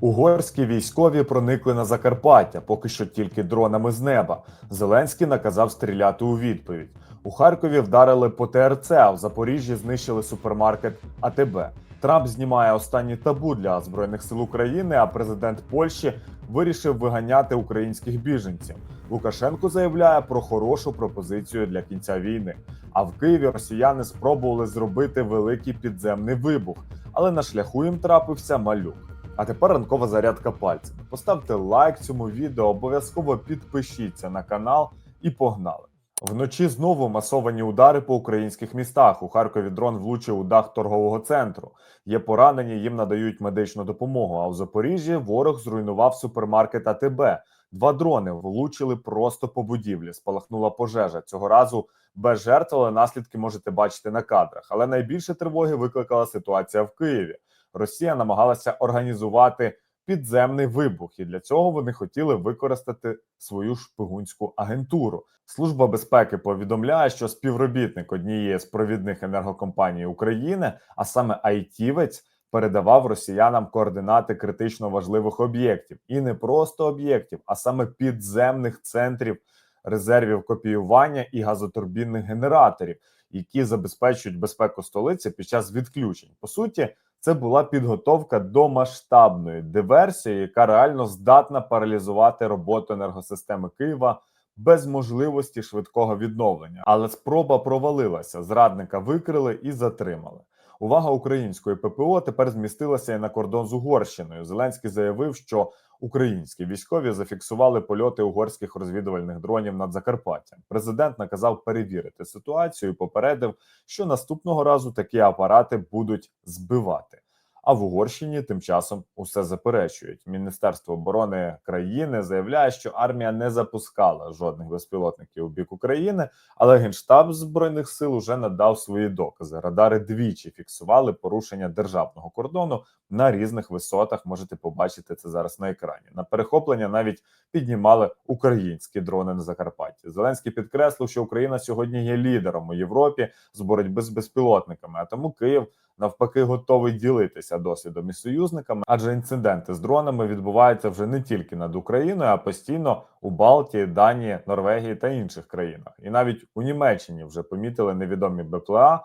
Угорські військові проникли на Закарпаття, поки що тільки дронами з неба. Зеленський наказав стріляти у відповідь. У Харкові вдарили по ТРЦ, а в Запоріжжі знищили супермаркет АТБ. Трамп знімає останні табу для збройних сил України. А президент Польщі вирішив виганяти українських біженців. Лукашенко заявляє про хорошу пропозицію для кінця війни. А в Києві росіяни спробували зробити великий підземний вибух, але на шляху їм трапився малюк. А тепер ранкова зарядка пальцями. Поставте лайк цьому відео, обов'язково підпишіться на канал і погнали. Вночі знову масовані удари по українських містах. У Харкові дрон влучив у дах торгового центру. Є поранені, їм надають медичну допомогу. А у Запоріжжі ворог зруйнував супермаркет АТБ. Два дрони влучили просто по будівлі. Спалахнула пожежа. Цього разу без жертв, але наслідки можете бачити на кадрах. Але найбільше тривоги викликала ситуація в Києві. Росія намагалася організувати підземний вибух, і для цього вони хотіли використати свою шпигунську агентуру. Служба безпеки повідомляє, що співробітник однієї з провідних енергокомпаній України, а саме айтівець, передавав росіянам координати критично важливих об'єктів, і не просто об'єктів, а саме підземних центрів резервів копіювання і газотурбінних генераторів, які забезпечують безпеку столиці під час відключень. По суті, це була підготовка до масштабної диверсії, яка реально здатна паралізувати роботу енергосистеми Києва без можливості швидкого відновлення. Але спроба провалилася. Зрадника викрили і затримали. Увага української ППО тепер змістилася і на кордон з Угорщиною. Зеленський заявив, що українські військові зафіксували польоти угорських розвідувальних дронів над Закарпаттям. Президент наказав перевірити ситуацію. і Попередив, що наступного разу такі апарати будуть збивати. А в Угорщині тим часом усе заперечують. Міністерство оборони країни заявляє, що армія не запускала жодних безпілотників у бік України, але генштаб збройних сил уже надав свої докази. Радари двічі фіксували порушення державного кордону на різних висотах. Можете побачити це зараз на екрані. На перехоплення навіть піднімали українські дрони на Закарпатті. Зеленський підкреслив, що Україна сьогодні є лідером у Європі з боротьби з безпілотниками, а тому Київ навпаки готовий ділитися досвідом із союзниками, адже інциденти з дронами відбуваються вже не тільки над Україною, а постійно у Балтії, Данії, Норвегії та інших країнах. І навіть у Німеччині вже помітили невідомі БПЛА.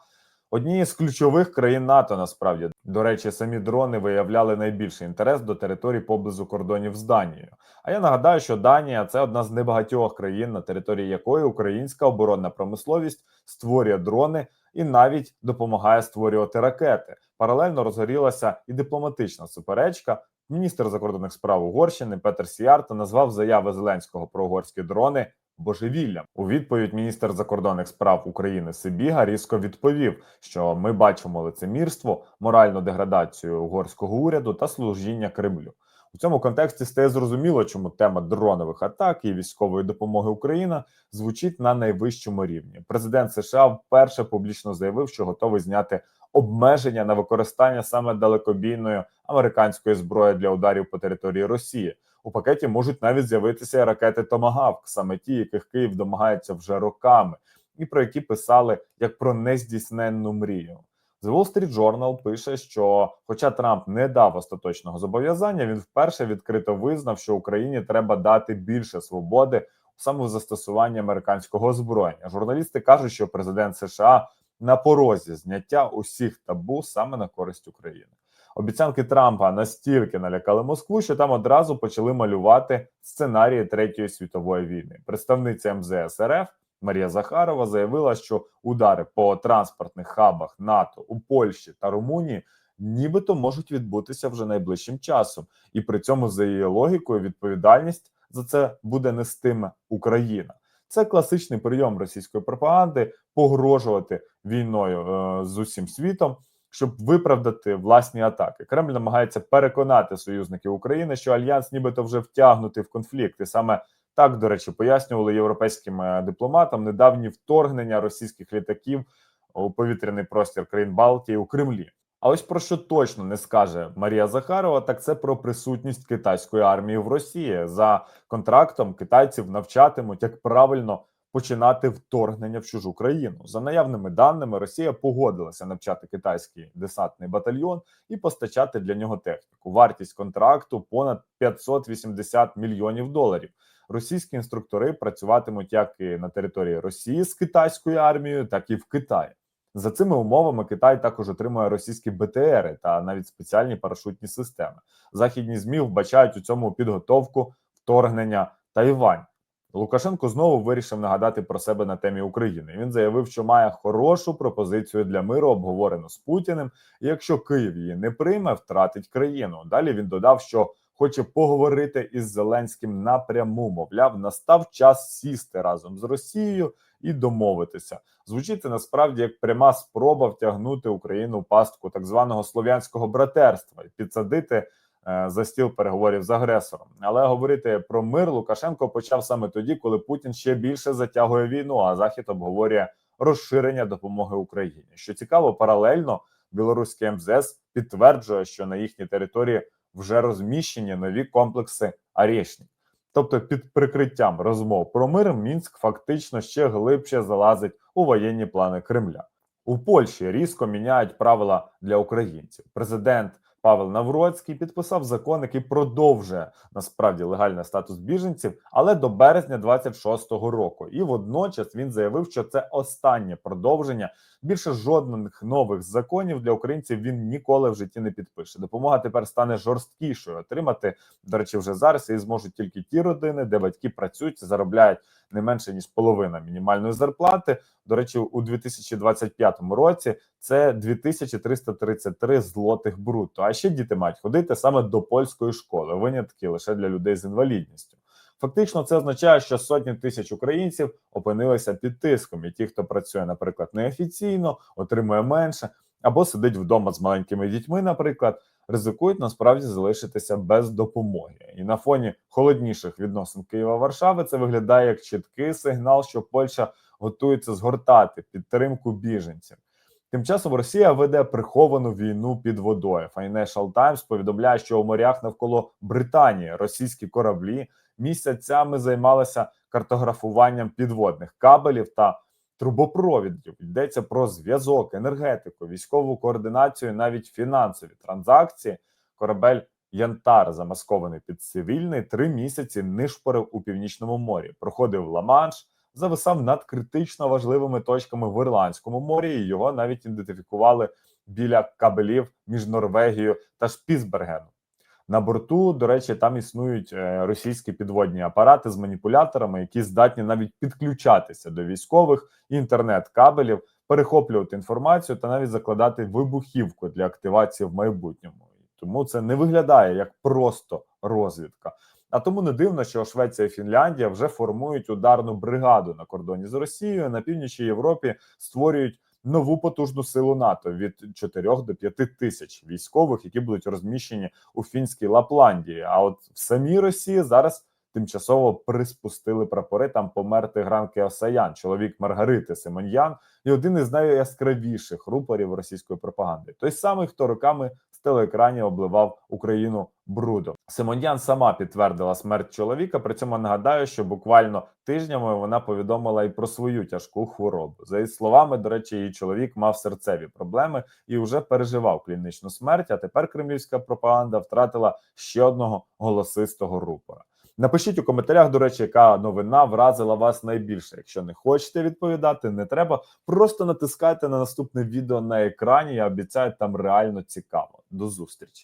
Однією з ключових країн НАТО насправді до речі, самі дрони виявляли найбільший інтерес до територій поблизу кордонів з Данією. А я нагадаю, що Данія це одна з небагатьох країн, на території якої українська оборонна промисловість створює дрони і навіть допомагає створювати ракети. Паралельно розгорілася і дипломатична суперечка. Міністр закордонних справ Угорщини Петер Сіарто назвав заяви Зеленського про угорські дрони божевіллям. У відповідь міністр закордонних справ України Сибіга різко відповів, що ми бачимо лицемірство, моральну деградацію угорського уряду та служіння Кремлю. У цьому контексті стає зрозуміло, чому тема дронових атак і військової допомоги Україна звучить на найвищому рівні. Президент США вперше публічно заявив, що готовий зняти обмеження на використання саме далекобійної американської зброї для ударів по території Росії. У пакеті можуть навіть з'явитися ракети Томагавк, саме ті, яких Київ домагається вже роками, і про які писали як про нездійсненну мрію. The Wall Street Journal пише, що, хоча Трамп не дав остаточного зобов'язання, він вперше відкрито визнав, що Україні треба дати більше свободи саме в застосуванні американського озброєння. Журналісти кажуть, що президент США на порозі зняття усіх табу саме на користь України. Обіцянки Трампа настільки налякали Москву, що там одразу почали малювати сценарії третьої світової війни. Представниця МЗС РФ Марія Захарова заявила, що удари по транспортних хабах НАТО у Польщі та Румунії нібито можуть відбутися вже найближчим часом, і при цьому за її логікою відповідальність за це буде нестиме Україна. Це класичний прийом російської пропаганди погрожувати війною е, з усім світом, щоб виправдати власні атаки. Кремль намагається переконати союзників України, що альянс, нібито вже втягнутий в конфлікт, і саме так, до речі, пояснювали європейським е, дипломатам недавні вторгнення російських літаків у повітряний простір країн Балтії у Кремлі. А ось про що точно не скаже Марія Захарова, так це про присутність китайської армії в Росії за контрактом. Китайців навчатимуть, як правильно починати вторгнення в чужу країну. За наявними даними, Росія погодилася навчати китайський десантний батальйон і постачати для нього техніку. Вартість контракту понад 580 мільйонів доларів. Російські інструктори працюватимуть як і на території Росії з китайською армією, так і в Китаї. За цими умовами Китай також отримує російські БТРи та навіть спеціальні парашутні системи. Західні змі вбачають у цьому підготовку вторгнення Тайвань. Лукашенко знову вирішив нагадати про себе на темі України. Він заявив, що має хорошу пропозицію для миру, обговорену з Путіним. І якщо Київ її не прийме, втратить країну. Далі він додав, що хоче поговорити із Зеленським напряму. Мовляв, настав час сісти разом з Росією і домовитися. Звучить насправді як пряма спроба втягнути Україну в пастку так званого слов'янського братерства і підсадити е, за стіл переговорів з агресором. Але говорити про мир Лукашенко почав саме тоді, коли Путін ще більше затягує війну, а Захід обговорює розширення допомоги Україні. Що цікаво, паралельно білоруське МЗС підтверджує, що на їхній території вже розміщені нові комплекси Арєшнік. Тобто, під прикриттям розмов про мир Мінськ фактично ще глибше залазить у воєнні плани Кремля. У Польщі різко міняють правила для українців. Президент Павел Навроцький підписав закон, який продовжує насправді легальний статус біженців, але до березня 26-го року. І водночас він заявив, що це останнє продовження. Більше жодних нових законів для українців він ніколи в житті не підпише. Допомога тепер стане жорсткішою. Отримати, до речі, вже зараз і зможуть тільки ті родини, де батьки працюють, заробляють не менше ніж половина мінімальної зарплати. До речі, у 2025 році це 2333 злотих брутто. А ще діти мають ходити саме до польської школи. Винятки лише для людей з інвалідністю. Фактично, це означає, що сотні тисяч українців опинилися під тиском, і ті, хто працює, наприклад, неофіційно, отримує менше, або сидить вдома з маленькими дітьми, наприклад, ризикують насправді залишитися без допомоги. І на фоні холодніших відносин Києва Варшави це виглядає як чіткий сигнал, що Польща готується згортати підтримку біженців. Тим часом Росія веде приховану війну під водою. Financial Times повідомляє, що у морях навколо Британії російські кораблі місяцями займалися картографуванням підводних кабелів та трубопровідів. Йдеться про зв'язок, енергетику, військову координацію, навіть фінансові транзакції. Корабель Янтар, замаскований під цивільний, три місяці нишпорив у північному морі, проходив Ла-Манш, зависав над критично важливими точками в Ірландському морі. і Його навіть ідентифікували біля кабелів між Норвегією та Шпіцбергеном. На борту, до речі, там існують е, російські підводні апарати з маніпуляторами, які здатні навіть підключатися до військових інтернет-кабелів, перехоплювати інформацію та навіть закладати вибухівку для активації в майбутньому. Тому це не виглядає як просто розвідка. А тому не дивно, що Швеція і Фінляндія вже формують ударну бригаду на кордоні з Росією на північній Європі створюють нову потужну силу НАТО від 4 до 5 тисяч військових, які будуть розміщені у фінській Лапландії. А от в самій Росії зараз тимчасово приспустили прапори. Там помер Тигран Кеосаян, чоловік Маргарити Симоньян, і один із найяскравіших рупорів російської пропаганди. Той самий, хто роками з телеекранів обливав Україну брудом. Симоньян сама підтвердила смерть чоловіка. При цьому нагадаю, що буквально тижнями вона повідомила і про свою тяжку хворобу. За її словами, до речі, її чоловік мав серцеві проблеми і вже переживав клінічну смерть. А тепер кремлівська пропаганда втратила ще одного голосистого рупора. Напишіть у коментарях, до речі, яка новина вразила вас найбільше. Якщо не хочете відповідати, не треба. Просто натискайте на наступне відео на екрані. Я обіцяю, там реально цікаво. До зустрічі.